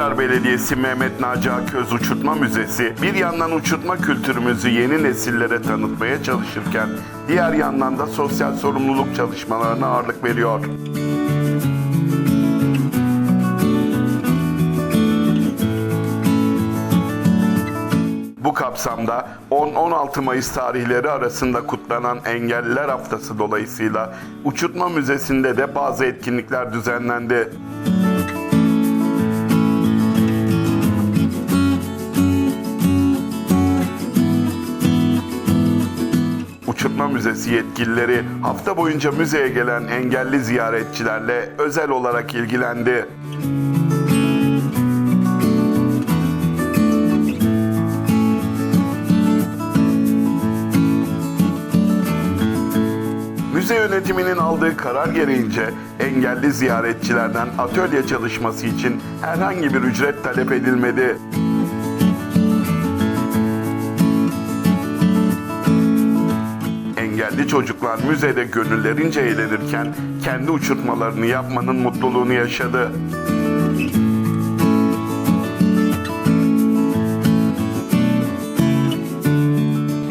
Üsküdar Belediyesi Mehmet Naci Aköz Uçurtma Müzesi bir yandan uçurtma kültürümüzü yeni nesillere tanıtmaya çalışırken diğer yandan da sosyal sorumluluk çalışmalarına ağırlık veriyor. Bu kapsamda 10-16 Mayıs tarihleri arasında kutlanan Engelliler Haftası dolayısıyla Uçurtma Müzesi'nde de bazı etkinlikler düzenlendi. Uçurtma Müzesi yetkilileri hafta boyunca müzeye gelen engelli ziyaretçilerle özel olarak ilgilendi. Müze yönetiminin aldığı karar gereğince engelli ziyaretçilerden atölye çalışması için herhangi bir ücret talep edilmedi. Engelli çocuklar müzede gönüllerince eğlenirken kendi uçurtmalarını yapmanın mutluluğunu yaşadı.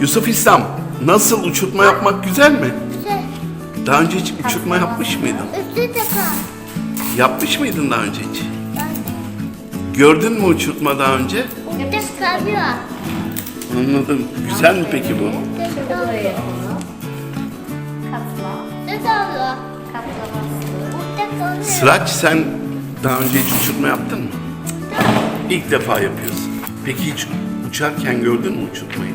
Yusuf İslam, nasıl uçurtma yapmak güzel mi? Güzel. Daha önce hiç uçurtma yapmış mıydın? Üstü defa. Yapmış mıydın daha önce hiç? Gördün mü uçurtma daha önce? kalıyor. Anladım. Güzel mi peki bu? Sıraç sen daha önce hiç uçurtma yaptın mı? İlk defa yapıyorsun. Peki hiç uçarken gördün mü uçurtmayı?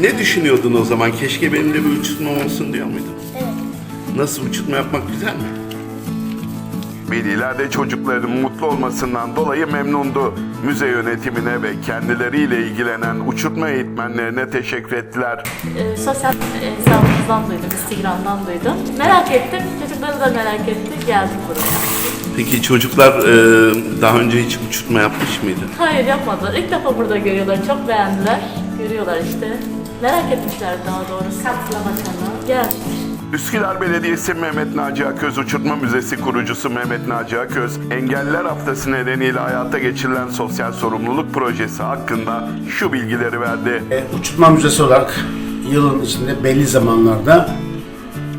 Ne düşünüyordun o zaman? Keşke benim de bir uçurtmam olsun diyor muydun? Evet. Nasıl uçurtma yapmak güzel mi? Veliler de çocukların mutlu olmasından dolayı memnundu. Müze yönetimine ve kendileriyle ilgilenen uçurtma eğitmenlerine teşekkür ettiler. Ee, sosyal hesabımızdan duydum, Instagram'dan duydum. Merak ettim, çocukları da merak etti, geldik buraya. Peki çocuklar e, daha önce hiç uçurtma yapmış mıydı? Hayır yapmadılar, ilk defa burada görüyorlar, çok beğendiler. Görüyorlar işte. Merak etmişler daha doğrusu. Katla bakalım. Üsküdar Belediyesi Mehmet Naci Aköz Uçurtma Müzesi kurucusu Mehmet Naci Aköz, Engelliler Haftası nedeniyle hayata geçirilen sosyal sorumluluk projesi hakkında şu bilgileri verdi. E, Uçurtma Müzesi olarak yılın içinde belli zamanlarda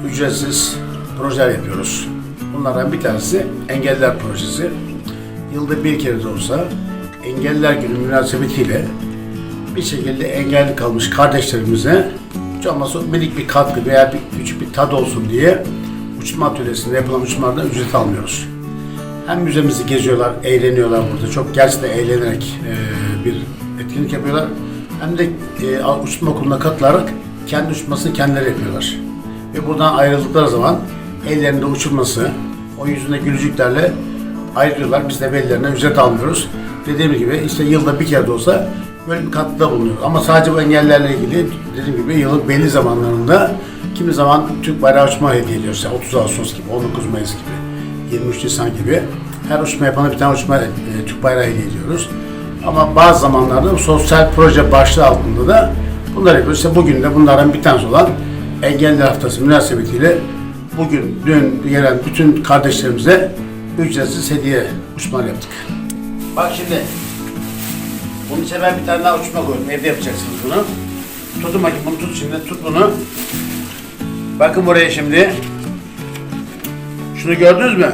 ücretsiz projeler yapıyoruz. Bunlardan bir tanesi Engelliler Projesi. Yılda bir kere de olsa Engelliler Günü münasebetiyle bir şekilde engelli kalmış kardeşlerimize hiç olmazsa minik bir katkı veya bir, küçük bir tad olsun diye uçurtma atölyesinde yapılan uçurtmalardan ücret almıyoruz. Hem müzemizi geziyorlar, eğleniyorlar burada. Çok gerçekten eğlenerek e, bir etkinlik yapıyorlar. Hem de e, uçurtma okuluna katılarak kendi uçurtmasını kendileri yapıyorlar. Ve buradan ayrıldıkları zaman ellerinde uçurması, o yüzünde gülücüklerle ayrılıyorlar. Biz de velilerine ücret almıyoruz. Dediğim gibi işte yılda bir kere de olsa böyle bir katkıda bulunuyoruz. Ama sadece bu engellerle ilgili dediğim gibi yılın belli zamanlarında kimi zaman Türk bayrağı uçma hediye ediyoruz. Yani 30 Ağustos gibi, 19 Mayıs gibi. 23 Nisan gibi her uçma yapana bir tane uçma e, Türk bayrağı hediye ediyoruz. Ama bazı zamanlarda sosyal proje başlığı altında da bunları yapıyoruz. İşte bugün de bunlardan bir tanesi olan Engelliler Haftası münasebetiyle bugün, dün gelen bütün kardeşlerimize ücretsiz hediye uçmalar yaptık. Bak şimdi, bunun içine ben bir tane daha uçma koydum. Evde yapacaksınız bunu. Tutun bakayım bunu tut şimdi, tut bunu. Bakın buraya şimdi. Şunu gördünüz mü?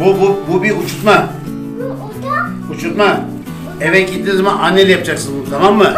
Bu, bu, bu bir uçurtma. Uçurtma. Eve gittiğiniz zaman anneyle yapacaksınız bunu tamam mı?